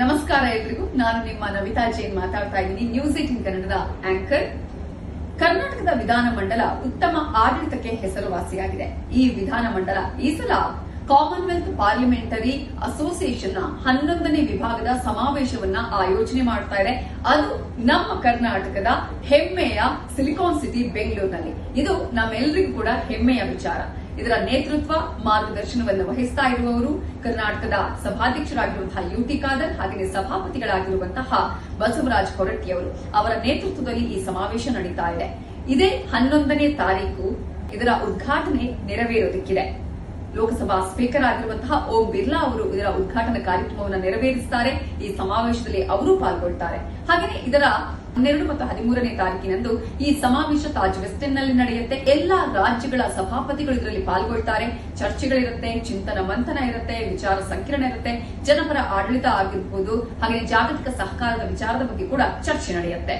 ನಮಸ್ಕಾರ ಎಲ್ರಿಗೂ. ನಾನು ನಿಮ್ಮ ನವಿತಾ ಜೈನ್ ಮಾತಾಡ್ತಾ ಇದ್ದೀನಿ. ನ್ಯೂಸ್ ಏಟಿನ್ ಕನ್ನಡದ ಆಂಕರ್ ಕರ್ನಾಟಕದ ವಿಧಾನಮಂಡಲ ಉತ್ತಮ ಆಡಳಿತಕ್ಕೆ ಹೆಸರುವಾಸಿಯಾಗಿದೆ. ಈ ವಿಧಾನಮಂಡಲ ಈ ಸಲ ಕಾಮನ್ವೆಲ್ತ್ ಪಾರ್ಲಿಮೆಂಟರಿ ಅಸೋಸಿಯೇಷನ್ನ ಹನ್ನೊಂದನೇ ವಿಭಾಗದ ಸಮಾವೇಶವನ್ನ ಆಯೋಜನೆ ಮಾಡ್ತಾ ಇದೆ. ಅದು ನಮ್ಮ ಕರ್ನಾಟಕದ ಹೆಮ್ಮೆಯ ಸಿಲಿಕಾನ್ ಸಿಟಿ ಬೆಂಗಳೂರಿನಲ್ಲಿ ಇದು ನಮ್ಮೆಲ್ಲರಿಗೂ ಕೂಡ ಹೆಮ್ಮೆಯ ವಿಚಾರ. ಇದರ ನೇತೃತ್ವ ಮಾರ್ಗದರ್ಶನವನ್ನು ವಹಿಸ್ತಾ ಇರುವವರು ಕರ್ನಾಟಕದ ಸಭಾಧ್ಯಕ್ಷರಾಗಿರುವಂತಹ ಯುಟಿ ಖಾದರ್ ಹಾಗೆಯೇ ಸಭಾಪತಿಗಳಾಗಿರುವಂತಹ ಬಸವರಾಜ ಹೊರಟ್ಟಿಯವರು ಅವರ ನೇತೃತ್ವದಲ್ಲಿ ಈ ಸಮಾವೇಶ ನಡೀತಾ ಇದೆ. ಇದೇ ಹನ್ನೊಂದನೇ ತಾರೀಕು ಇದರ ಉದ್ಘಾಟನೆ ನೆರವೇರೋದಕ್ಕಿದೆ. ಲೋಕಸಭಾ ಸ್ಪೀಕರ್ ಆಗಿರುವಂತಹ ಓಂ ಬಿರ್ಲಾ ಅವರು ಇದರ ಉದ್ಘಾಟನಾ ಕಾರ್ಯಕ್ರಮವನ್ನು ನೆರವೇರಿಸುತ್ತಾರೆ. ಈ ಸಮಾವೇಶದಲ್ಲಿ ಅವರು ಪಾಲ್ಗೊಳ್ತಾರೆ ಹಾಗೆಯೇ ಇದರ ಹನ್ನೆರಡು ಮತ್ತು ಹದಿಮೂರನೇ ತಾರೀಕಿನಂದು ಈ ಸಮಾವೇಶ ತಾಜ್ ವೆಸ್ಟರ್ನ್ನಲ್ಲಿ ನಡೆಯುತ್ತೆ. ಎಲ್ಲಾ ರಾಜ್ಯಗಳ ಸಭಾಪತಿಗಳು ಇದರಲ್ಲಿ ಪಾಲ್ಗೊಳ್ತಾರೆ ಚರ್ಚೆಗಳಿರುತ್ತೆ, ಚಿಂತನ ಮಂಥನ ಇರುತ್ತೆ, ವಿಚಾರ ಸಂಕಿರಣ ಇರುತ್ತೆ. ಜನಪರ ಆಡಳಿತ ಆಗಿರಬಹುದು ಹಾಗೆ ಜಾಗತಿಕ ಸಹಕಾರದ ವಿಚಾರದ ಬಗ್ಗೆ ಕೂಡ ಚರ್ಚೆ ನಡೆಯುತ್ತೆ.